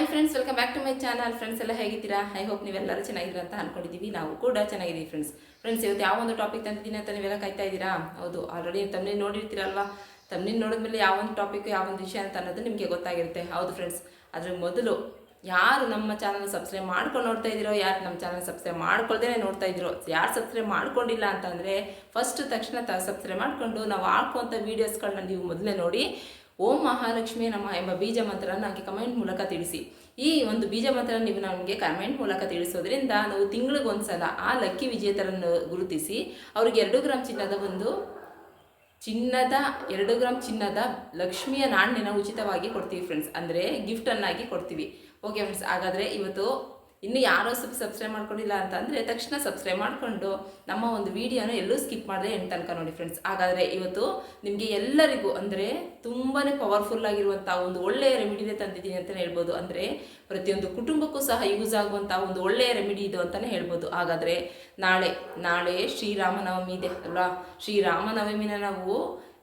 Hi friends welcome back to my channel friends ಎಲ್ಲ ಹೇಗಿದ್ದೀರಾ? I hope ನೀವೆಲ್ಲರೂ ಚೆನ್ನಾಗಿದ್ದೀರಾ ಅಂತ ಅನ್ಕೊಂಡಿದ್ದೀವಿ. ನಾವು ಕೂಡ ಚೆನ್ನಾಗಿದ್ದೀವಿ ಫ್ರೆಂಡ್ಸ್ ಫ್ರೆಂಡ್ಸ್ ಇವತ್ತು ಯಾವ ಒಂದು ಟಾಪಿಕ್ ತಂದಿದ್ದೀನಿ ಅಂತ ನೀವೆಲ್ಲ ಕಾಯ್ತಾ ಇದ್ದೀರಾ? ಹೌದು ಆಲ್ರೆಡಿ ತಮ್ಮನೇ ನೋಡಿರ್ತೀರಲ್ವಾ? ತಮ್ಮನೇ ನೋಡಿದ್ಮೇಲೆ ಯಾವ ಒಂದು ಟಾಪಿಕ್ ಯಾವ ಒಂದು ವಿಷಯ ಅಂತ ಅನ್ನೋದು ನಿಮಗೆ ಗೊತ್ತಾಗಿರುತ್ತೆ. ಹೌದು ಫ್ರೆಂಡ್ಸ್ ಅದ್ರ ಮೊದಲು ಯಾರು ನಮ್ಮ ಚಾನಲ್ ಸಬ್ಸ್ಕ್ರೈಬ್ ಮಾಡ್ಕೊಂಡು ನೋಡ್ತಾ ಇದ್ದೀರೋ, ಯಾರು ನಮ್ಮ ಚಾನಲ್ ಸಬ್ಸ್ಕ್ರೈಬ್ ಮಾಡ್ಕೊಳ್ದೇ ನೋಡ್ತಾ ಇದ್ದೀರೋ, ಯಾರು ಸಬ್ಸ್ಕ್ರೈಬ್ ಮಾಡ್ಕೊಂಡಿಲ್ಲ ಅಂತಂದರೆ ಫಸ್ಟ್ ತಕ್ಷಣ ಸಬ್ಸ್ಕ್ರೈಬ್ ಮಾಡಿಕೊಂಡು ನಾವು ಹಾಕುವಂಥ ವೀಡಿಯೋಸ್ಗಳನ್ನ ನೀವು ಮೊದಲೇ ನೋಡಿ ಓಂ ಮಹಾಲಕ್ಷ್ಮಿ ನಮ್ಮ ಎಂಬ ಬೀಜ ಮಂತ್ರ ನನಗೆ ಕಮೆಂಟ್ ಮೂಲಕ ತಿಳಿಸಿ. ಈ ಒಂದು ಬೀಜ ಮಂತ್ರ ನೀವು ನಮಗೆ ಕಮೆಂಟ್ ಮೂಲಕ ತಿಳಿಸೋದ್ರಿಂದ ನಾವು ತಿಂಗಳಿಗೊಂದ್ಸಲ ಆ ಲಕ್ಕಿ ವಿಜೇತರನ್ನು ಗುರುತಿಸಿ, ಅವ್ರಿಗೆ ಎರಡು ಗ್ರಾಮ್ ಚಿನ್ನದ ಒಂದು ಚಿನ್ನದ, ಎರಡು ಗ್ರಾಮ್ ಚಿನ್ನದ ಲಕ್ಷ್ಮಿಯ ನಾಣ್ಯನ ಉಚಿತವಾಗಿ ಕೊಡ್ತೀವಿ ಫ್ರೆಂಡ್ಸ್ ಅಂದರೆ ಗಿಫ್ಟನ್ನಾಗಿ ಕೊಡ್ತೀವಿ. ಓಕೆ ಫ್ರೆಂಡ್ಸ್ ಹಾಗಾದರೆ ಇವತ್ತು ಇನ್ನು ಯಾರೋ ಸಬ್ ಸಬ್ಸ್ಕ್ರೈಬ್ ಮಾಡ್ಕೊಂಡಿಲ್ಲ ಅಂತ ಅಂದರೆ ತಕ್ಷಣ ಸಬ್ಸ್ಕ್ರೈಬ್ ಮಾಡಿಕೊಂಡು ನಮ್ಮ ಒಂದು ವಿಡಿಯೋನ ಎಲ್ಲೂ ಸ್ಕಿಪ್ ಮಾಡದೆ ಎಂಟು ತನಕ ನೋಡಿ ಫ್ರೆಂಡ್ಸ್ ಹಾಗಾದರೆ ಇವತ್ತು ನಿಮಗೆ ಎಲ್ಲರಿಗೂ ಅಂದರೆ ತುಂಬಾ ಪವರ್ಫುಲ್ ಆಗಿರುವಂಥ ಒಂದು ಒಳ್ಳೆಯ ರೆಮಿಡಿನೇ ತಂದಿದ್ದೀನಿ ಅಂತಲೇ ಹೇಳ್ಬೋದು. ಅಂದರೆ ಪ್ರತಿಯೊಂದು ಕುಟುಂಬಕ್ಕೂ ಸಹ ಯೂಸ್ ಆಗುವಂಥ ಒಂದು ಒಳ್ಳೆಯ ರೆಮಿಡಿ ಇದು ಅಂತಲೇ ಹೇಳ್ಬೋದು. ಹಾಗಾದರೆ ನಾಳೆ ನಾಳೆ ಶ್ರೀರಾಮನವಮಿ ಇದೆ ಅಲ್ವಾ? ಶ್ರೀರಾಮನವಮಿನ ನಾವು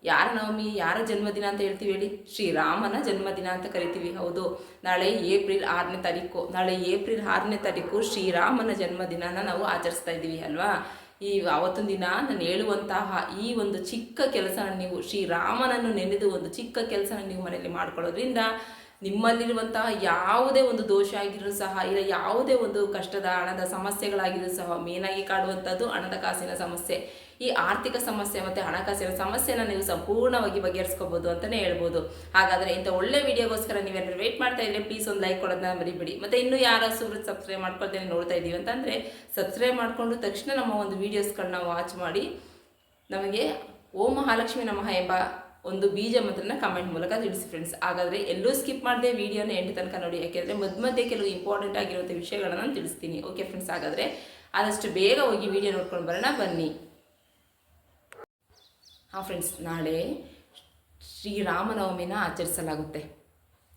ಯಾರ ನವಮಿ, ಯಾರ ಜನ್ಮದಿನ ಅಂತ ಹೇಳ್ತೀವಿ ಹೇಳಿ? ಶ್ರೀರಾಮನ ಜನ್ಮದಿನ ಅಂತ ಕರಿತೀವಿ, ಹೌದು. ನಾಳೆ ಏಪ್ರಿಲ್ ಆರನೇ ತಾರೀಕು. ನಾಳೆ ಏಪ್ರಿಲ್ ಆರನೇ ತಾರೀಕು ಶ್ರೀರಾಮನ ಜನ್ಮದಿನನ ನಾವು ಆಚರಿಸ್ತಾ ಇದ್ದೀವಿ, ಅಲ್ವಾ? ಈ ಅವತ್ತೊಂದು ದಿನ ನಾನು ಹೇಳುವಂತಹ ಈ ಒಂದು ಚಿಕ್ಕ ಕೆಲಸನ ನೀವು, ಶ್ರೀರಾಮನನ್ನು ನೆನೆದು ಒಂದು ಚಿಕ್ಕ ಕೆಲಸನ ನೀವು ಮನೆಯಲ್ಲಿ ಮಾಡ್ಕೊಳ್ಳೋದ್ರಿಂದ ನಿಮ್ಮಲ್ಲಿರುವಂತಹ ಯಾವುದೇ ಒಂದು ದೋಷ ಆಗಿರೋ ಸಹ, ಇಲ್ಲ ಯಾವುದೇ ಒಂದು ಕಷ್ಟದ ಹಣದ ಸಮಸ್ಯೆಗಳಾಗಿರೋ ಸಹ, ಮೇನಾಗಿ ಕಾಡುವಂಥದ್ದು ಹಣದ ಕಾಸಿನ ಸಮಸ್ಯೆ. ಈ ಆರ್ಥಿಕ ಸಮಸ್ಯೆ ಮತ್ತು ಹಣಕಾಸಿನ ಸಮಸ್ಯೆನ ನೀವು ಸಂಪೂರ್ಣವಾಗಿ ಬಗೆಹರಿಸ್ಕೋಬೋದು ಅಂತಲೇ ಹೇಳ್ಬೋದು. ಹಾಗಾದರೆ ಇಂಥ ಒಳ್ಳೆ ವಿಡಿಯೋಗೋಸ್ಕರ ನೀವೇನಾದ್ರು ವೇಟ್ ಮಾಡ್ತಾ ಇದ್ರೆ ಪ್ಲೀಸ್ ಒಂದು ಲೈಕ್ ಕೊಡೋದನ್ನ ಮರಿಬಿಡಿ. ಮತ್ತು ಇನ್ನೂ ಯಾರು ಸೂರತ್ ಸಬ್ಸ್ಕ್ರೈಬ್ ಮಾಡ್ಕೊಳ್ತೇನೆ ನೋಡ್ತಾ ಇದ್ದೀವಿ ಅಂತಂದರೆ ಸಬ್ಸ್ಕ್ರೈಬ್ ಮಾಡಿಕೊಂಡು ತಕ್ಷಣ ನಮ್ಮ ಒಂದು ವೀಡಿಯೋಸ್ಗಳನ್ನ ವಾಚ್ ಮಾಡಿ ನಮಗೆ ಓಂ ಮಹಾಲಕ್ಷ್ಮಿ ನಮಃ ಎಂಬ ಒಂದು ಬೀಜ ಮಂತ್ರನ ಕಮೆಂಟ್ ಮೂಲಕ ತಿಳಿಸಿ ಫ್ರೆಂಡ್ಸ್ ಹಾಗಾದರೆ ಎಲ್ಲೂ ಸ್ಕಿಪ್ ಮಾಡದೆ ವಿಡಿಯೋನ ಎಂಡ್ ತನಕ ನೋಡಿ. ಯಾಕೆಂದರೆ ಮಧ್ಯ ಮಧ್ಯೆ ಕೆಲವು ಇಂಪಾರ್ಟೆಂಟ್ ಆಗಿರುವಂಥ ವಿಷಯಗಳನ್ನ ತಿಳಿಸ್ತೀನಿ. ಓಕೆ ಫ್ರೆಂಡ್ಸ್ ಹಾಗಾದರೆ ಆದಷ್ಟು ಬೇಗ ಹೋಗಿ ವಿಡಿಯೋ ನೋಡ್ಕೊಂಡು ಬರೋಣ. ಬನ್ನಿ. ಹಾಂ ಫ್ರೆಂಡ್ಸ್ ನಾಳೆ ಶ್ರೀರಾಮನವಮಿನ ಆಚರಿಸಲಾಗುತ್ತೆ.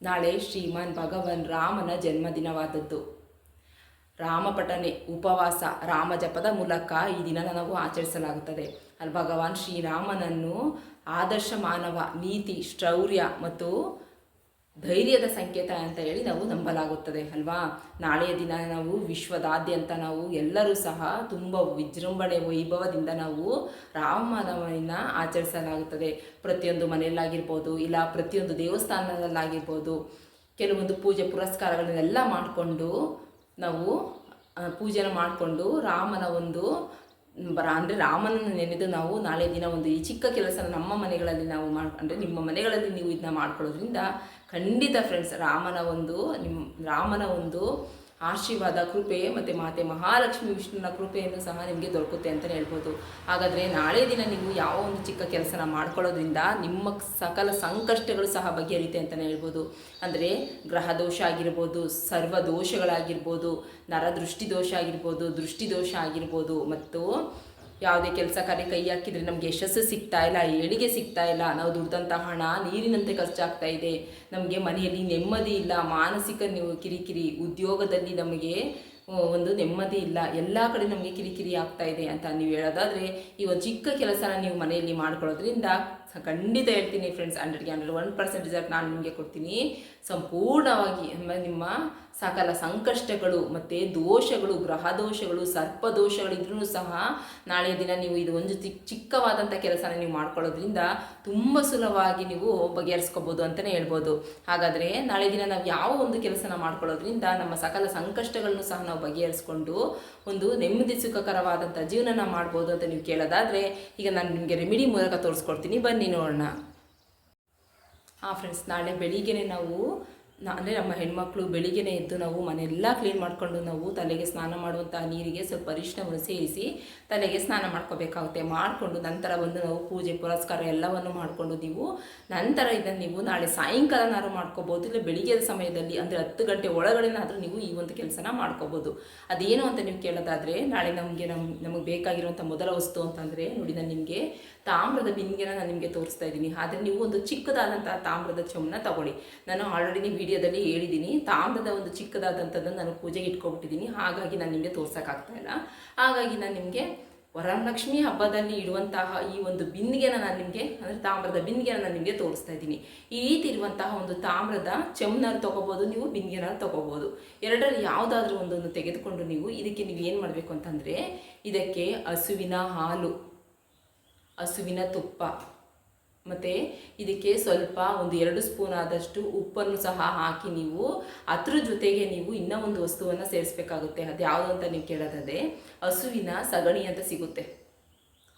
ನಾಳೆ ಶ್ರೀಮಾನ್ ಭಗವನ್ ರಾಮನ ಜನ್ಮದಿನವಾದದ್ದು. ರಾಮಪಠನೆ ಉಪವಾಸ, ರಾಮ ಜಪದ ಮೂಲಕ ಈ ದಿನ ನಾವು ಆಚರಿಸಲಾಗುತ್ತದೆ. ಅಲ್ಲಿ ಭಗವಾನ್ ಶ್ರೀರಾಮನನ್ನು ಆದರ್ಶ ಮಾನವ ನೀತಿ, ಶೌರ್ಯ ಮತ್ತು ಧೈರ್ಯದ ಸಂಕೇತ ಅಂತ ಹೇಳಿ ನಾವು ನಂಬಲಾಗುತ್ತದೆ, ಅಲ್ವಾ? ನಾಳೆಯ ದಿನ ನಾವು ವಿಶ್ವದಾದ್ಯಂತ ನಾವು ಎಲ್ಲರೂ ಸಹ ತುಂಬ ವಿಜೃಂಭಣೆ ವೈಭವದಿಂದ ನಾವು ರಾಮನವಮಿನ ಆಚರಿಸಲಾಗುತ್ತದೆ. ಪ್ರತಿಯೊಂದು ಮನೆಯಲ್ಲಾಗಿರ್ಬೋದು, ಇಲ್ಲ ಪ್ರತಿಯೊಂದು ದೇವಸ್ಥಾನದಲ್ಲಾಗಿರ್ಬೋದು, ಕೆಲವೊಂದು ಪೂಜೆ ಪುರಸ್ಕಾರಗಳನ್ನೆಲ್ಲ ಮಾಡಿಕೊಂಡು ನಾವು ಪೂಜೆನ ಮಾಡಿಕೊಂಡು ರಾಮನ ಒಂದು ಅಂದರೆ ರಾಮನನ್ನು ನೆನೆದು ನಾವು ನಾಳೆ ದಿನ ಒಂದು ಈ ಚಿಕ್ಕ ಕೆಲಸ ನಮ್ಮ ಮನೆಗಳಲ್ಲಿ ನಾವು ಮಾಡಿ ಅಂದರೆ ನಿಮ್ಮ ಮನೆಗಳಲ್ಲಿ ನೀವು ಇದನ್ನ ಮಾಡ್ಕೊಳ್ಳೋದ್ರಿಂದ ಖಂಡಿತ ಫ್ರೆಂಡ್ಸ್ ರಾಮನ ಒಂದು ನಿಮ್ಮ ರಾಮನ ಒಂದು ಆಶೀರ್ವಾದ, ಕೃಪೆ ಮತ್ತು ಮಾತೆ ಮಹಾಲಕ್ಷ್ಮಿ ವಿಷ್ಣುವಿನ ಕೃಪೆಯನ್ನು ಸಹ ನಿಮಗೆ ದೊರಕುತ್ತೆ ಅಂತಲೇ ಹೇಳ್ಬೋದು. ಹಾಗಾದರೆ ನಾಳೆ ದಿನ ನೀವು ಯಾವ ಒಂದು ಚಿಕ್ಕ ಕೆಲಸನ ಮಾಡ್ಕೊಳ್ಳೋದ್ರಿಂದ ನಿಮ್ಮ ಸಕಲ ಸಂಕಷ್ಟಗಳು ಸಹ ಬಗೆಹರಿಯುತ್ತೆ ಅಂತಲೇ ಹೇಳ್ಬೋದು. ಅಂದರೆ ಗ್ರಹ ದೋಷ ಆಗಿರ್ಬೋದು, ಸರ್ವ ದೋಷಗಳಾಗಿರ್ಬೋದು, ನರದೃಷ್ಟಿ ದೋಷ ಆಗಿರ್ಬೋದು, ದೃಷ್ಟಿ ದೋಷ ಆಗಿರ್ಬೋದು ಮತ್ತು ಯಾವುದೇ ಕೆಲಸ ಕಾರ್ಯ ಕೈ ಹಾಕಿದರೆ ನಮಗೆ ಯಶಸ್ಸು ಸಿಗ್ತಾ ಇಲ್ಲ, ಏಳಿಗೆ ಸಿಗ್ತಾ ಇಲ್ಲ ನಾವು ದುಡ್ದಂಥ ಹಣ ನೀರಿನಂತೆ ಖರ್ಚಾಗ್ತಾ ಇದೆ. ನಮಗೆ ಮನೆಯಲ್ಲಿ ನೆಮ್ಮದಿ ಇಲ್ಲ, ಮಾನಸಿಕ ಕಿರಿಕಿರಿ, ಉದ್ಯೋಗದಲ್ಲಿ ನಮಗೆ ಒಂದು ನೆಮ್ಮದಿ ಇಲ್ಲ, ಎಲ್ಲ ಕಡೆ ನಮಗೆ ಕಿರಿಕಿರಿ ಆಗ್ತಾ ಇದೆ ಅಂತ ನೀವು ಹೇಳೋದಾದರೆ ಈ ಚಿಕ್ಕ ಕೆಲಸನ ನೀವು ಮನೆಯಲ್ಲಿ ಮಾಡ್ಕೊಳ್ಳೋದ್ರಿಂದ ಖಂಡಿತ ಹೇಳ್ತೀನಿ ಫ್ರೆಂಡ್ಸ್ ಹಂಡ್ರೆಡ್ಗೆ ಹಂಡ್ರೆಡ್ ಒನ್ ಪರ್ಸೆಂಟ್ ರಿಸಲ್ಟ್ ನಾನು ನಿಮಗೆ ಕೊಡ್ತೀನಿ. ಸಂಪೂರ್ಣವಾಗಿ ನಿಮ್ಮ ಸಕಲ ಸಂಕಷ್ಟಗಳು ಮತ್ತು ದೋಷಗಳು ಗ್ರಹ ದೋಷಗಳು, ಸರ್ಪ ದೋಷಗಳಿದ್ರೂ ಸಹ ನಾಳೆ ದಿನ ನೀವು ಇದು ಒಂದು ಚಿಕ್ಕ ಚಿಕ್ಕವಾದಂಥ ಕೆಲಸನ ನೀವು ಮಾಡ್ಕೊಳ್ಳೋದ್ರಿಂದ ತುಂಬ ಸುಲಭವಾಗಿ ನೀವು ಬಗೆಹರಿಸ್ಕೋಬೋದು ಅಂತಲೇ ಹೇಳ್ಬೋದು. ಹಾಗಾದರೆ ನಾಳೆ ದಿನ ನಾವು ಯಾವ ಒಂದು ಕೆಲಸನ ಮಾಡ್ಕೊಳ್ಳೋದ್ರಿಂದ ನಮ್ಮ ಸಕಲ ಸಂಕಷ್ಟಗಳನ್ನು ಸಹ ನಾವು ಬಗೆಹರಿಸ್ಕೊಂಡು ಒಂದು ನೆಮ್ಮದಿ ಸುಖಕರವಾದಂಥ ಜೀವನನ ಮಾಡ್ಬೋದು ಅಂತ ನೀವು ಕೇಳೋದಾದರೆ ಈಗ ನಾನು ನಿಮಗೆ ರೆಮಿಡಿ ಮೂಲಕ ತೋರಿಸ್ಕೊಡ್ತೀನಿ. ಬನ್ನಿ. ನೋಡೋಣ. ಹಾಂ ಫ್ರೆಂಡ್ಸ್ ನಾಳೆ ಬೆಳಿಗ್ಗೆ ನಾವು ಅಂದರೆ ನಮ್ಮ ಹೆಣ್ಮಕ್ಳು ಬೆಳಿಗ್ಗೆನೇ ಎದ್ದು ನಾವು ಮನೆಯೆಲ್ಲ ಕ್ಲೀನ್ ಮಾಡಿಕೊಂಡು ನಾವು ತಲೆಗೆ ಸ್ನಾನ ಮಾಡುವಂಥ ನೀರಿಗೆ ಸ್ವಲ್ಪ ಅರಿಶಿನವನ್ನು ಸೇರಿಸಿ ತಲೆಗೆ ಸ್ನಾನ ಮಾಡ್ಕೋಬೇಕಾಗುತ್ತೆ. ಮಾಡಿಕೊಂಡು ನಂತರ ಬಂದು ನಾವು ಪೂಜೆ, ಪುರಸ್ಕಾರ ಎಲ್ಲವನ್ನು ಮಾಡಿಕೊಂಡು ನೀವು ನಂತರ ಇದನ್ನು ನೀವು ನಾಳೆ ಸಾಯಂಕಾಲನಾದ್ರೂ ಮಾಡ್ಕೋಬೋದು ಇಲ್ಲ ಬೆಳಿಗ್ಗೆ ಸಮಯದಲ್ಲಿ ಅಂದರೆ ಹತ್ತು ಗಂಟೆ ಒಳಗಡೆನಾದರೂ ನೀವು ಈ ಒಂದು ಕೆಲಸನ ಮಾಡ್ಕೋಬೋದು ಅದೇನು ಅಂತ ನೀವು ಕೇಳೋದಾದರೆ ನಾಳೆ ನಮಗೆ ನಮ್ಮ ನಮಗೆ ಬೇಕಾಗಿರುವಂಥ ಮೊದಲ ವಸ್ತು ಅಂತಂದರೆ ನೋಡಿ ನಾನು ನಿಮಗೆ ತಾಮ್ರದ ಬಿಂದಿಗೆನ ನಾನು ನಿಮಗೆ ತೋರಿಸ್ತಾ ಇದ್ದೀನಿ. ಆದರೆ ನೀವು ಒಂದು ಚಿಕ್ಕದಾದಂಥ ತಾಮ್ರದ ಚೌನ ತಗೊಳ್ಳಿ. ನಾನು ಆಲ್ರೆಡಿ ವಿಡಿಯೋದಲ್ಲಿ ಹೇಳಿದ್ದೀನಿ. ತಾಮ್ರದ ಒಂದು ಚಿಕ್ಕದಾದಂಥದ್ದನ್ನು ನಾನು ಪೂಜೆಗೆ ಇಟ್ಕೊಬಿಟ್ಟಿದ್ದೀನಿ. ಹಾಗಾಗಿ ನಾನು ನಿಮಗೆ ತೋರ್ಸೋಕ್ಕಾಗ್ತಾ ಇಲ್ಲ. ಹಾಗಾಗಿ ನಾನು ನಿಮಗೆ ವರಲಕ್ಷ್ಮಿ ಹಬ್ಬದಲ್ಲಿ ಇಡುವಂತಹ ಈ ಒಂದು ಬಿಂದಿಗೆನ ನಾನು ನಿಮಗೆ, ಅಂದರೆ ತಾಮ್ರದ ಬಿಂದಿಗೆನ ನಾನು ನಿಮಗೆ ತೋರಿಸ್ತಾ ಇದ್ದೀನಿ. ಈ ರೀತಿ ಇರುವಂತಹ ಒಂದು ತಾಮ್ರದ ಚೆಮ್ನಾರು ತೊಗೋಬೋದು ನೀವು ಬಿಂದಿಗೆನಾರು ತೊಗೋಬೋದು. ಎರಡರಲ್ಲಿ ಯಾವುದಾದ್ರೂ ಒಂದೊಂದು ತೆಗೆದುಕೊಂಡು ನೀವು ಇದಕ್ಕೆ ನೀವು ಏನು ಮಾಡಬೇಕು ಅಂತಂದರೆ, ಇದಕ್ಕೆ ಹಸುವಿನ ಹಾಲು, ಹಸುವಿನ ತುಪ್ಪ. ಮತ್ತು ಇದಕ್ಕೆ ಸ್ವಲ್ಪ ಒಂದು ಎರಡು ಸ್ಪೂನ್ ಆದಷ್ಟು ಉಪ್ಪನ್ನು ಸಹ ಹಾಕಿ ನೀವು ಅದ್ರ ಜೊತೆಗೆ ನೀವು ಇನ್ನೂ ಒಂದು ವಸ್ತುವನ್ನು ಸೇರಿಸ್ಬೇಕಾಗುತ್ತೆ. ಅದು ಯಾವುದು ಅಂತ ನೀವು ಕೇಳೋದಾದ್ರೆ ಹಸುವಿನ ಸಗಣಿ ಅಂತ ಸಿಗುತ್ತೆ.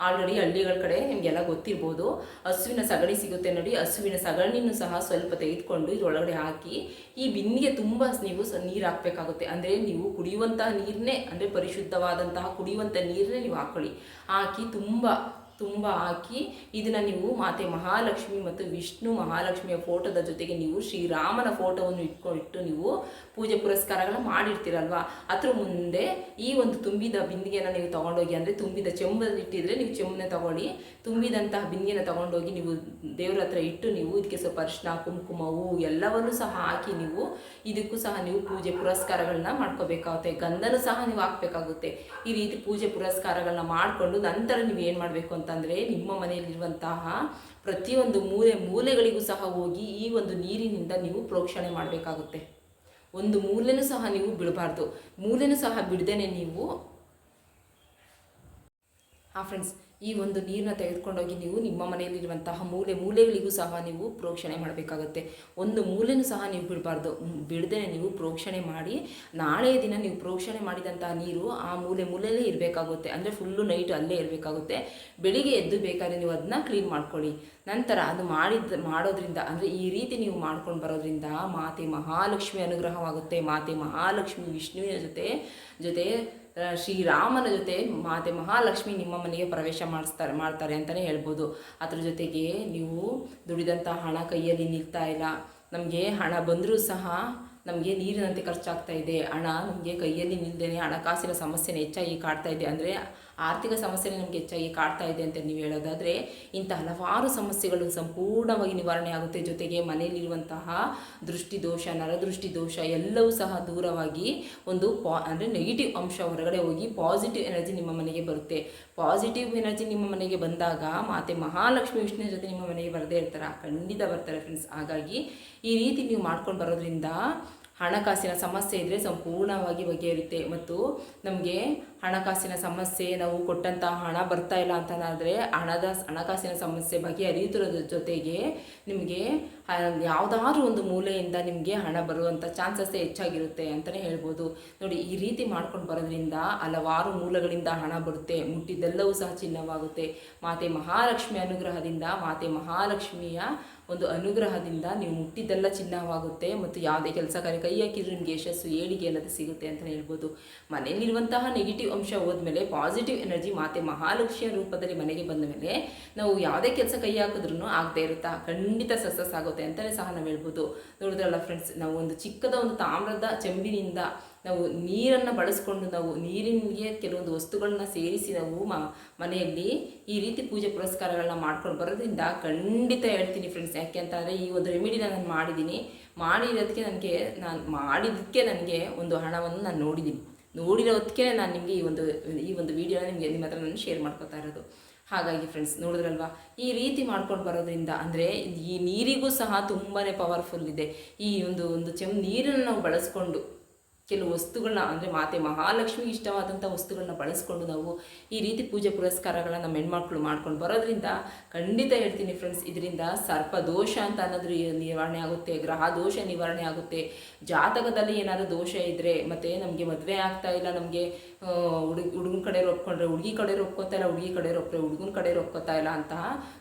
ಆಲ್ರೆಡಿ ಹಳ್ಳಿಗಳ ಕಡೆ ನಿಮಗೆಲ್ಲ ಗೊತ್ತಿರ್ಬೋದು, ಹಸುವಿನ ಸಗಣಿ ಸಿಗುತ್ತೆ ನೋಡಿ. ಹಸುವಿನ ಸಗಣಿನೂ ಸಹ ಸ್ವಲ್ಪ ತೆಗೆದುಕೊಂಡು ಇದರೊಳಗಡೆ ಹಾಕಿ ಈ ಬಿನ್ನಿಗೆ ತುಂಬ ನೀವು ನೀರು ಹಾಕಬೇಕಾಗುತ್ತೆ. ಅಂದರೆ ನೀವು ಕುಡಿಯುವಂತಹ ನೀರನ್ನೇ ಅಂದರೆ ಪರಿಶುದ್ಧವಾದಂತಹ ಕುಡಿಯುವಂಥ ನೀರನ್ನೇ ನೀವು ಹಾಕೊಳ್ಳಿ. ಹಾಕಿ ತುಂಬ ತುಂಬ ಹಾಕಿ ಇದನ್ನು ನೀವು ಮಾತೆ ಮಹಾಲಕ್ಷ್ಮಿ ಮತ್ತು ವಿಷ್ಣು ಮಹಾಲಕ್ಷ್ಮಿಯ ಫೋಟೋದ ಜೊತೆಗೆ ನೀವು ಶ್ರೀರಾಮನ ಫೋಟೋವನ್ನು ಇಟ್ಕೊಂಡಿಟ್ಟು ನೀವು ಪೂಜೆ ಪುರಸ್ಕಾರಗಳನ್ನ ಮಾಡಿರ್ತೀರಲ್ವಾ? ಅದ್ರ ಮುಂದೆ ಈ ಒಂದು ತುಂಬಿದ ಬಿಂದಿಗೆಯನ್ನು ನೀವು ತಗೊಂಡೋಗಿ ಅಂದರೆ ತುಂಬಿದ ಇಟ್ಟಿದ್ರೆ ನೀವು ಚೆಂಬನ್ನ ತಗೊಳ್ಳಿ. ತುಂಬಿದಂತಹ ಬಿಂದಿಗೆನ ತಗೊಂಡೋಗಿ ನೀವು ದೇವರ ಹತ್ರ ಇಟ್ಟು ನೀವು ಇದಕ್ಕೆ ಸ್ವಲ್ಪ ಅರಿಶಿನ ಕುಂಕುಮ, ಹೂವು ಎಲ್ಲವನ್ನೂ ಸಹ ಹಾಕಿ ನೀವು ಇದಕ್ಕೂ ಸಹ ನೀವು ಪೂಜೆ ಪುರಸ್ಕಾರಗಳನ್ನ ಮಾಡ್ಕೋಬೇಕಾಗುತ್ತೆ. ಗಂಧನೂ ಸಹ ನೀವು ಹಾಕಬೇಕಾಗುತ್ತೆ. ಈ ರೀತಿ ಪೂಜೆ ಪುರಸ್ಕಾರಗಳನ್ನ ಮಾಡಿಕೊಂಡು ನಂತರ ನೀವು ಏನು ಮಾಡಬೇಕು ಅಂತಂದರೆ ನಿಮ್ಮ ಮನೆಯಲ್ಲಿರುವಂತಹ ಪ್ರತಿಯೊಂದು ಮೂಲೆ ಮೂಲೆಗಳಿಗೂ ಸಹ ಹೋಗಿ ಈ ಒಂದು ನೀರಿನಿಂದ ನೀವು ಪ್ರೋಕ್ಷಣೆ ಮಾಡಬೇಕಾಗುತ್ತೆ. ಒಂದು ಮೂಲೆನೂ ಸಹ ನೀವು ಬಿಡಬಾರ್ದು. ಮೂಲೆನೂ ಸಹ ಬಿಡದೇನೆ ನೀವು ಹಾಂ ಫ್ರೆಂಡ್ಸ್ ಈ ಒಂದು ನೀರನ್ನ ತೆಗೆದುಕೊಂಡೋಗಿ ನೀವು ನಿಮ್ಮ ಮನೆಯಲ್ಲಿರುವಂತಹ ಮೂಲೆ ಮೂಲೆಗಳಿಗೂ ಸಹ ನೀವು ಪ್ರೋಕ್ಷಣೆ ಮಾಡಬೇಕಾಗುತ್ತೆ. ಒಂದು ಮೂಲೆನೂ ಸಹ ನೀವು ಬಿಡಬಾರ್ದು. ಬಿಡದೆ ನೀವು ಪ್ರೋಕ್ಷಣೆ ಮಾಡಿ, ನಾಳೆ ದಿನ ನೀವು ಪ್ರೋಕ್ಷಣೆ ಮಾಡಿದಂತಹ ನೀರು ಆ ಮೂಲೆ ಮೂಲೆಯಲ್ಲೇ ಇರಬೇಕಾಗುತ್ತೆ. ಅಂದರೆ ಫುಲ್ಲು ನೈಟ್ ಅಲ್ಲೇ ಇರಬೇಕಾಗುತ್ತೆ. ಬೆಳಿಗ್ಗೆ ಎದ್ದು ಬೇಕಾದ್ರೆ ನೀವು ಅದನ್ನ ಕ್ಲೀನ್ ಮಾಡ್ಕೊಳ್ಳಿ. ನಂತರ ಅದು ಮಾಡಿದ ಮಾಡೋದ್ರಿಂದ, ಅಂದರೆ ಈ ರೀತಿ ನೀವು ಮಾಡ್ಕೊಂಡು ಬರೋದ್ರಿಂದ ಮಾತೆ ಮಹಾಲಕ್ಷ್ಮಿ ಅನುಗ್ರಹವಾಗುತ್ತೆ. ಮಾತೆ ಮಹಾಲಕ್ಷ್ಮಿ ವಿಷ್ಣುವಿನ ಜೊತೆ ಜೊತೆ ಶ್ರೀರಾಮನ ಜೊತೆ ಮಾತೆ ಮಹಾಲಕ್ಷ್ಮಿ ನಿಮ್ಮ ಮನೆಗೆ ಪ್ರವೇಶ ಮಾಡಿಸ್ತಾರೆ ಮಾಡ್ತಾರೆ ಅಂತಲೇ ಹೇಳ್ಬೋದು. ಅದ್ರ ಜೊತೆಗೆ ನೀವು ದುಡಿದಂಥ ಹಣ ಕೈಯಲ್ಲಿ ನಿಲ್ತಾ ಇಲ್ಲ. ನಮಗೆ ಹಣ ಬಂದರೂ ಸಹ ನಮಗೆ ನೀರಿನಂತೆ ಖರ್ಚಾಗ್ತಾ ಇದೆ. ಹಣ ನಮಗೆ ಕೈಯಲ್ಲಿ ನಿಲ್ದೇನೆ ಹಣಕಾಸಿನ ಸಮಸ್ಯೆನೇ ಹೆಚ್ಚಾಗಿ ಕಾಡ್ತಾ ಇದೆ. ಅಂದರೆ ಆರ್ಥಿಕ ಸಮಸ್ಯೆನೇ ನಿಮಗೆ ಹೆಚ್ಚಾಗಿ ಕಾಡ್ತಾ ಇದೆ ಅಂತ ನೀವು ಹೇಳೋದಾದರೆ ಇಂಥ ಹಲವಾರು ಸಮಸ್ಯೆಗಳು ಸಂಪೂರ್ಣವಾಗಿ ನಿವಾರಣೆ ಆಗುತ್ತೆ. ಜೊತೆಗೆ ಮನೆಯಲ್ಲಿರುವಂತಹ ದೃಷ್ಟಿ ದೋಷ, ನರದೃಷ್ಟಿ ದೋಷ ಎಲ್ಲವೂ ಸಹ ದೂರವಾಗಿ ಒಂದು ಪಾ, ಅಂದರೆ ನೆಗೆಟಿವ್ ಅಂಶ ಹೊರಗಡೆ ಹೋಗಿ ಪಾಸಿಟಿವ್ ಎನರ್ಜಿ ನಿಮ್ಮ ಮನೆಗೆ ಬರುತ್ತೆ. ಪಾಸಿಟಿವ್ ಎನರ್ಜಿ ನಿಮ್ಮ ಮನೆಗೆ ಬಂದಾಗ ಮಾತೆ ಮಹಾಲಕ್ಷ್ಮಿ ವಿಷ್ಣು ಜೊತೆ ನಿಮ್ಮ ಮನೆಗೆ ಬರದೇ ಇರ್ತಾರೆ. ಖಂಡಿತ ಬರ್ತಾರೆ ಫ್ರೆಂಡ್ಸ್ ಹಾಗಾಗಿ ಈ ರೀತಿ ನೀವು ಮಾಡ್ಕೊಂಡು ಬರೋದ್ರಿಂದ ಹಣಕಾಸಿನ ಸಮಸ್ಯೆ ಇದ್ದರೆ ಸಂಪೂರ್ಣವಾಗಿ ಬಗೆಹರಿಯುತ್ತೆ. ಮತ್ತು ನಮಗೆ ಹಣಕಾಸಿನ ಸಮಸ್ಯೆ, ನಾವು ಕೊಟ್ಟಂತಹ ಹಣ ಬರ್ತಾ ಇಲ್ಲ ಅಂತನಾದರೆ ಹಣದ ಹಣಕಾಸಿನ ಸಮಸ್ಯೆ ಬಗೆಹರಿಯುತ್ತಿರೋದ್ರ ಜೊತೆಗೆ ನಿಮಗೆ ಯಾವುದಾದ್ರೂ ಒಂದು ಮೂಲೆಯಿಂದ ನಿಮಗೆ ಹಣ ಬರುವಂಥ ಚಾನ್ಸಸ್ಸೇ ಹೆಚ್ಚಾಗಿರುತ್ತೆ ಅಂತಲೇ ಹೇಳ್ಬೋದು. ನೋಡಿ, ಈ ರೀತಿ ಮಾಡ್ಕೊಂಡು ಬರೋದ್ರಿಂದ ಹಲವಾರು ಮೂಲಗಳಿಂದ ಹಣ ಬರುತ್ತೆ, ಮುಟ್ಟಿದ್ದೆಲ್ಲವೂ ಸಹ ಚಿನ್ನವಾಗುತ್ತೆ. ಮಾತೆ ಮಹಾಲಕ್ಷ್ಮಿ ಅನುಗ್ರಹದಿಂದ ಮಾತೆ ಮಹಾಲಕ್ಷ್ಮಿಯ ಒಂದು ಅನುಗ್ರಹದಿಂದ ನೀವು ಮುಟ್ಟಿದ್ದೆಲ್ಲ ಚಿನ್ನವಾಗುತ್ತೆ ಮತ್ತು ಯಾವುದೇ ಕೆಲಸ ಕಾರ್ಯ ಕೈ ಹಾಕಿದ್ರು ನಿಮಗೆ ಯಶಸ್ಸು, ಏಳಿಗೆ ಅನ್ನೋದು ಸಿಗುತ್ತೆ ಅಂತಲೇ ಹೇಳ್ಬೋದು. ಮನೆಯಲ್ಲಿರುವಂತಹ ನೆಗೆಟಿವ್ ಅಂಶ ಹೋದ್ಮೇಲೆ ಪಾಸಿಟಿವ್ ಎನರ್ಜಿ ಮಾತೆ ಮಹಾಲಕ್ಷ್ಮಿಯ ರೂಪದಲ್ಲಿ ಮನೆಗೆ ಬಂದ ಮೇಲೆ ನಾವು ಯಾವುದೇ ಕೆಲಸ ಕೈ ಹಾಕಿದ್ರೂ ಆಗದೇ ಇರುತ್ತಾ? ಖಂಡಿತ ಸಕ್ಸಸ್ ಆಗುತ್ತೆ ಅಂತಲೇ ಸಹ ನಾವು ಹೇಳ್ಬೋದು. ನೋಡಿದ್ರಲ್ಲ ಫ್ರೆಂಡ್ಸ್ ನಾವು ಒಂದು ಚಿಕ್ಕದ ಒಂದು ತಾಮ್ರದ ಚೆಂಬಿನಿಂದ ನಾವು ನೀರನ್ನು ಬಳಸ್ಕೊಂಡು ನಾವು ನೀರಿನಿಗೆ ಕೆಲವೊಂದು ವಸ್ತುಗಳನ್ನ ಸೇರಿಸಿ ನಾವು ಮನೆಯಲ್ಲಿ ಈ ರೀತಿ ಪೂಜೆ ಪುರಸ್ಕಾರಗಳನ್ನ ಮಾಡ್ಕೊಂಡು ಬರೋದ್ರಿಂದ ಖಂಡಿತ ಹೇಳ್ತೀನಿ ಫ್ರೆಂಡ್ಸ್ ಯಾಕೆ ಅಂತಂದರೆ ಈ ಒಂದು ರೆಮಿಡಿನ ನಾನು ಮಾಡಿದ್ದೀನಿ ಮಾಡಿರೋದಕ್ಕೆ ನನಗೆ, ನಾನು ಮಾಡಿದ್ದಕ್ಕೆ ನನಗೆ ಒಂದು ಹಣವನ್ನು ನಾನು ನೋಡಿದ್ದೀನಿ ನೋಡಿರೋದಕ್ಕೆ ನಾನು ನಿಮಗೆ ಈ ಒಂದು ಈ ಒಂದು ವಿಡಿಯೋನ ನಿಮಗೆ ನಿಮ್ಮ ಹತ್ರ ನಾನು ಶೇರ್ ಮಾಡ್ಕೊತಾ ಇರೋದು. ಹಾಗಾಗಿ ಫ್ರೆಂಡ್ಸ್ ನೋಡಿದ್ರಲ್ವಾ? ಈ ರೀತಿ ಮಾಡ್ಕೊಂಡು ಬರೋದ್ರಿಂದ ಅಂದರೆ ಈ ನೀರಿಗೂ ಸಹ ತುಂಬಾ ಪವರ್ಫುಲ್ ಇದೆ. ಈ ಒಂದು ಒಂದು ಚೆಮ್ ನೀರನ್ನು ನಾವು ಬಳಸ್ಕೊಂಡು ಕೆಲವು ವಸ್ತುಗಳನ್ನ ಅಂದರೆ ಮಾತೆ ಮಹಾಲಕ್ಷ್ಮಿಗೆ ಇಷ್ಟವಾದಂಥ ವಸ್ತುಗಳನ್ನ ಬಳಸ್ಕೊಂಡು ನಾವು ಈ ರೀತಿ ಪೂಜೆ ಪುರಸ್ಕಾರಗಳನ್ನ ನಮ್ಮ ಹೆಣ್ಮಕ್ಳು ಮಾಡ್ಕೊಂಡು ಬರೋದ್ರಿಂದ ಖಂಡಿತ ಹೇಳ್ತೀನಿ ಫ್ರೆಂಡ್ಸ್ ಇದರಿಂದ ಸರ್ಪ ದೋಷ ಅಂತ ಅನ್ನೋದು ನಿವಾರಣೆ ಆಗುತ್ತೆ, ಗ್ರಹ ದೋಷ ನಿವಾರಣೆ ಆಗುತ್ತೆ. ಜಾತಕದಲ್ಲಿ ಏನಾದರೂ ದೋಷ ಇದ್ದರೆ ಮತ್ತು ನಮಗೆ ಮದುವೆ ಆಗ್ತಾ ಇಲ್ಲ, ನಮಗೆ ಹುಡುಗ, ಹುಡುಗನ ಕಡೆ ಒಪ್ಕೊಂಡ್ರೆ ಹುಡುಗಿ ಕಡೆ ಒಪ್ಕೋತಾ ಇಲ್ಲ, ಹುಡುಗಿ ಕಡೆ ಒಪ್ರೆ ಹುಡುಗನ ಕಡೆ ಒಪ್ಕೋತಾ ಇಲ್ಲ ಅಂತ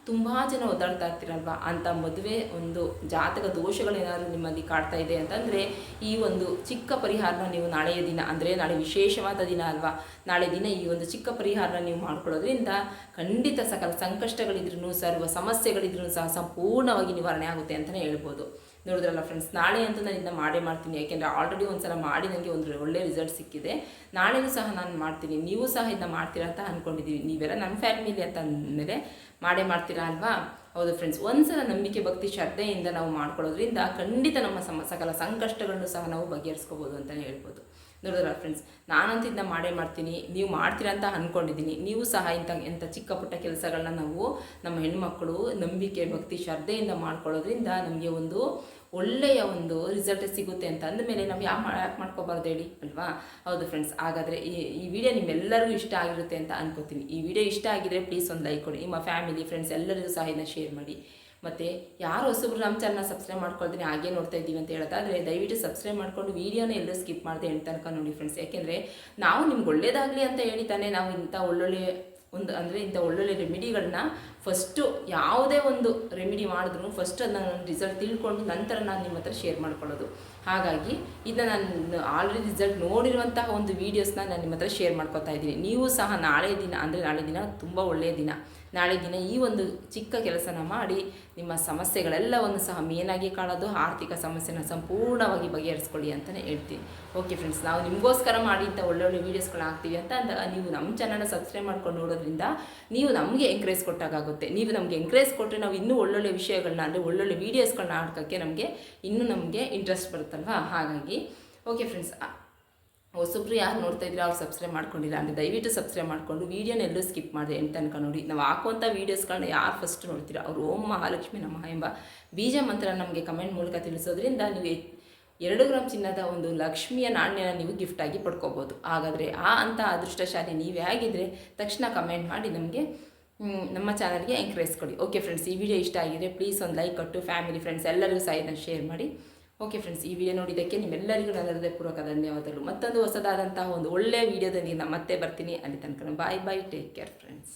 ತುಂಬ ಜನ ಒದ್ದಾಡ್ತಾ ಇರ್ತೀರಲ್ವ? ಅಂಥ ಮದುವೆ ಒಂದು ಜಾತಕ ದೋಷಗಳೇನಾದರೂ ನಿಮ್ಮಲ್ಲಿ ಕಾಡ್ತಾ ಇದೆ ಅಂತಂದರೆ ಈ ಒಂದು ಚಿಕ್ಕ ಪರಿಹಾರನ ನೀವು ನಾಳೆಯ ದಿನ, ಅಂದರೆ ನಾಳೆ ವಿಶೇಷವಾದ ದಿನ ಅಲ್ವಾ? ನಾಳೆ ದಿನ ಈ ಒಂದು ಚಿಕ್ಕ ಪರಿಹಾರನ ನೀವು ಮಾಡ್ಕೊಳ್ಳೋದ್ರಿಂದ ಖಂಡಿತ ಸಕಲ ಸಂಕಷ್ಟಗಳಿದ್ರೂ ಸರ್ವ ಸಮಸ್ಯೆಗಳಿದ್ರೂ ಸಹ ಸಂಪೂರ್ಣವಾಗಿ ನಿವಾರಣೆ ಆಗುತ್ತೆ ಅಂತಲೇ ಹೇಳ್ಬೋದು. ನೋಡಿದ್ರಲ್ಲ ಫ್ರೆಂಡ್ಸ್ ನಾಳೆ ಅಂತೂ ನಾನು ಇದನ್ನ ಮಾಡೇ ಮಾಡ್ತೀನಿ. ಯಾಕೆಂದರೆ ಆಲ್ರೆಡಿ ಒಂದು ಸಲ ಮಾಡಿ ನನಗೆ ಒಂದು ಒಳ್ಳೆ ರಿಸಲ್ಟ್ ಸಿಕ್ಕಿದೆ. ನಾಳೆನೂ ಸಹ ನಾನು ಮಾಡ್ತೀನಿ. ನೀವು ಸಹ ಇದನ್ನ ಮಾಡ್ತೀರಾ ಅಂತ ಅಂದ್ಕೊಂಡಿದ್ದೀವಿ ನೀವೆಲ್ಲ ನಮ್ಮ ಫ್ಯಾಮಿಲಿ ಅಂತ ಅಂದಮೇಲೆ ಮಾಡೇ ಮಾಡ್ತೀರಾ ಅಲ್ವಾ? ಹೌದು ಫ್ರೆಂಡ್ಸ್ ಒಂದ್ಸಲ ನಂಬಿಕೆ, ಭಕ್ತಿ, ಶ್ರದ್ಧೆಯಿಂದ ನಾವು ಮಾಡ್ಕೊಳ್ಳೋದ್ರಿಂದ ಖಂಡಿತ ನಮ್ಮ ಸಮ ಸಕಲ ಸಂಕಷ್ಟಗಳನ್ನು ಸಹ ನಾವು ಬಗೆಹರಿಸ್ಕೋಬೋದು ಅಂತಲೇ ಹೇಳ್ಬೋದು. ನೋಡಿದ್ರ ಫ್ರೆಂಡ್ಸ್ ನಾನಂತ ಇದನ್ನ ಮಾಡೇ ಮಾಡ್ತೀನಿ ನೀವು ಮಾಡ್ತೀರಾ ಅಂತ ಅಂದ್ಕೊಂಡಿದ್ದೀನಿ ನೀವು ಸಹ ಇಂಥ ಎಂಥ ಚಿಕ್ಕ ಪುಟ್ಟ ಕೆಲಸಗಳನ್ನ ನಾವು ನಮ್ಮ ಹೆಣ್ಮಕ್ಳು ನಂಬಿಕೆ ಭಕ್ತಿ ಶ್ರದ್ಧೆಯಿಂದ ಮಾಡ್ಕೊಳ್ಳೋದ್ರಿಂದ ನಮಗೆ ಒಂದು ಒಳ್ಳೆಯ ಒಂದು ರಿಸಲ್ಟ್ ಸಿಗುತ್ತೆ ಅಂತ ಅಂದಮೇಲೆ ನಾವು ಯಾವ ಯಾಕೆ ಮಾಡ್ಕೋಬಾರ್ದು ಹೇಳಿ ಅಲ್ವಾ? ಹೌದು ಫ್ರೆಂಡ್ಸ್ ಹಾಗಾದರೆ ಈ ಈ ವಿಡಿಯೋ ನಿಮ್ಮೆಲ್ಲರಿಗೂ ಇಷ್ಟ ಆಗಿರುತ್ತೆ ಅಂತ ಅನ್ಕೋತೀನಿ. ಈ ವಿಡಿಯೋ ಇಷ್ಟ ಆಗಿದ್ರೆ ಪ್ಲೀಸ್ ಒಂದು ಲೈಕ್ ಕೊಡಿ. ನಿಮ್ಮ ಫ್ಯಾಮಿಲಿ ಫ್ರೆಂಡ್ಸ್ ಎಲ್ಲರಿಗೂ ಸಹ ಇದನ್ನ ಶೇರ್ ಮಾಡಿ. ಮತ್ತು ಯಾರು ಹೊಸಬ್ರು ನಮ್ಮ ಚಾನಲ್ನ ಸಬ್ಸ್ಕ್ರೈಬ್ ಮಾಡ್ಕೊಳ್ತೀನಿ, ಹಾಗೆ ನೋಡ್ತಾ ಇದ್ದೀವಿ ಅಂತ ಹೇಳೋದಾದರೆ ದಯವಿಟ್ಟು ಸಬ್ಸ್ಕ್ರೈಬ್ ಮಾಡ್ಕೊಂಡು ವೀಡಿಯೋನ ಎಲ್ಲರೂ ಸ್ಕಿಪ್ ಮಾಡದೆ ಎಂಟು ತನಕ ನೋಡಿ ಫ್ರೆಂಡ್ಸ್ ಯಾಕೆಂದರೆ ನಾವು ನಿಮ್ಗೆ ಒಳ್ಳೇದಾಗಲಿ ಅಂತ ಹೇಳಿ ತಾನೇ ನಾವು ಇಂಥ ಒಳ್ಳೊಳ್ಳೆ ಒಂದು ಅಂದರೆ ಇಂಥ ಒಳ್ಳೊಳ್ಳೆ ರೆಮಿಡಿಗಳನ್ನ ಫಸ್ಟು ಯಾವುದೇ ಒಂದು ರೆಮಿಡಿ ಮಾಡಿದ್ರು ಫಸ್ಟ್ ಅದನ್ನ ನಾನು ರಿಸಲ್ಟ್ ತಿಳ್ಕೊಂಡು ನಂತರ ನಾನು ನಿಮ್ಮ ಹತ್ರ ಶೇರ್ ಮಾಡ್ಕೊಳ್ಳೋದು. ಹಾಗಾಗಿ ಇದನ್ನ ನಾನು ಆಲ್ರೆಡಿ ರಿಸಲ್ಟ್ ನೋಡಿರುವಂತಹ ಒಂದು ವೀಡಿಯೋಸ್ನ ನಾನು ನಿಮ್ಮ ಹತ್ರ ಶೇರ್ ಮಾಡ್ಕೊತಾ ಇದ್ದೀನಿ. ನೀವು ಸಹ ನಾಳೆ ದಿನ ಅಂದರೆ ನಾಳೆ ದಿನ ತುಂಬ ಒಳ್ಳೆಯ ದಿನ. ನಾಳೆ ದಿನ ಈ ಒಂದು ಚಿಕ್ಕ ಕೆಲಸನ ಮಾಡಿ ನಿಮ್ಮ ಸಮಸ್ಯೆಗಳೆಲ್ಲವನ್ನು ಸಹ ಮೇನಾಗಿ ಕಾಣೋದು, ಆರ್ಥಿಕ ಸಮಸ್ಯೆನ ಸಂಪೂರ್ಣವಾಗಿ ಬಗೆಹರಿಸ್ಕೊಳ್ಳಿ ಅಂತಲೇ ಹೇಳ್ತೀನಿ. ಓಕೆ ಫ್ರೆಂಡ್ಸ್ ನಾವು ನಿಮಗೋಸ್ಕರ ಮಾಡಿ ಇಂಥ ಒಳ್ಳೊಳ್ಳೆ ವೀಡಿಯೋಸ್ಗಳು ಹಾಕ್ತೀವಿ ಅಂತ ಅಂದ, ನೀವು ನಮ್ಮ ಚಾನಲ್ನ ಸಬ್ಸ್ಕ್ರೈಬ್ ಮಾಡ್ಕೊಂಡು ನೋಡೋದ್ರಿಂದ ನೀವು ನಮಗೆ ಎಂಕರೇಜ್ ಕೊಟ್ಟಾಗುತ್ತೆ ನೀವು ನಮಗೆ ಎಂಕರೇಜ್ ಕೊಟ್ಟರೆ ನಾವು ಇನ್ನೂ ಒಳ್ಳೊಳ್ಳೆ ವಿಷಯಗಳನ್ನ ಅಂದರೆ ಒಳ್ಳೊಳ್ಳೆ ವೀಡಿಯೋಸ್ಗಳನ್ನ ಹಾಕೋಕ್ಕೆ ನಮಗೆ ಇನ್ನೂ ನಮಗೆ ಇಂಟ್ರೆಸ್ಟ್ ಬರುತ್ತಲ್ವಾ? ಹಾಗಾಗಿ ಓಕೆ ಫ್ರೆಂಡ್ಸ್ ಹೊಸಬ್ರು ಯಾರು ನೋಡ್ತಾ ಇದ್ರೆ ಅವ್ರು ಸಬ್ಸ್ಕ್ರೈಬ್ ಮಾಡ್ಕೊಂಡಿಲ್ಲ ಅಂದರೆ ದಯವಿಟ್ಟು ಸಬ್ಸ್ಕ್ರೈಬ್ ಮಾಡಿಕೊಂಡು ವೀಡಿಯೋನ ಎಲ್ಲೂ ಸ್ಕಿಪ್ ಮಾಡಿದೆ ಎಂಟು ತನಕ ನೋಡಿ. ನಾವು ಹಾಕುವಂಥ ವೀಡಿಯೋಸ್ಗಳನ್ನ ಯಾರು ಫಸ್ಟ್ ನೋಡ್ತೀರಾ? ಅವರು ಓಂ ಮಹಾಲಕ್ಷ್ಮಿ ನಮಃ ಎಂಬ ಬೀಜ ಮಂತ್ರ ನಮಗೆ ಕಮೆಂಟ್ ಮೂಲಕ ತಿಳಿಸೋದ್ರಿಂದ ನೀವು ಎರಡು ಗ್ರಾಮ್ ಚಿನ್ನದ ಒಂದು ಲಕ್ಷ್ಮಿಯ ನಾಣ್ಯನ ನೀವು ಗಿಫ್ಟಾಗಿ ಪಡ್ಕೋಬೋದು. ಹಾಗಾದರೆ ಆ ಅಂಥ ಅದೃಷ್ಟಶಾಲಿ ನೀವೇ ಆಗಿದ್ದರೆ ತಕ್ಷಣ ಕಮೆಂಟ್ ಮಾಡಿ ನಮಗೆ ನಮ್ಮ ಚಾನಲ್ಗೆ ಎಂಕರೇಜ್ ಕೊಡಿ. ಓಕೆ ಫ್ರೆಂಡ್ಸ್ ಈ ವಿಡಿಯೋ ಇಷ್ಟ ಆಗಿದೆ ಪ್ಲೀಸ್ ಒಂದು ಲೈಕ್ ಕೊಟ್ಟು ಫ್ಯಾಮಿಲಿ ಫ್ರೆಂಡ್ಸ್ ಎಲ್ಲರಿಗೂ ಸಹ ಇದನ್ನು ಶೇರ್ ಮಾಡಿ. ಓಕೆ ಫ್ರೆಂಡ್ಸ್ ಈ ವಿಡಿಯೋ ನೋಡಿದ್ದಕ್ಕೆ ನಿಮ್ಮೆಲ್ಲರಿಗೂ ನನ್ನ ಹೃದಯಪೂರ್ವಕ ಧನ್ಯವಾದಗಳು. ಮತ್ತೊಂದು ಹೊಸದಾದಂತಹ ಒಂದು ಒಳ್ಳೆಯ ವಿಡಿಯೋದೊಂದಿಗೆ ನಾನು ಮತ್ತೆ ಬರ್ತೀನಿ. ಅಲ್ಲಿ ತನಕ bye bye take care friends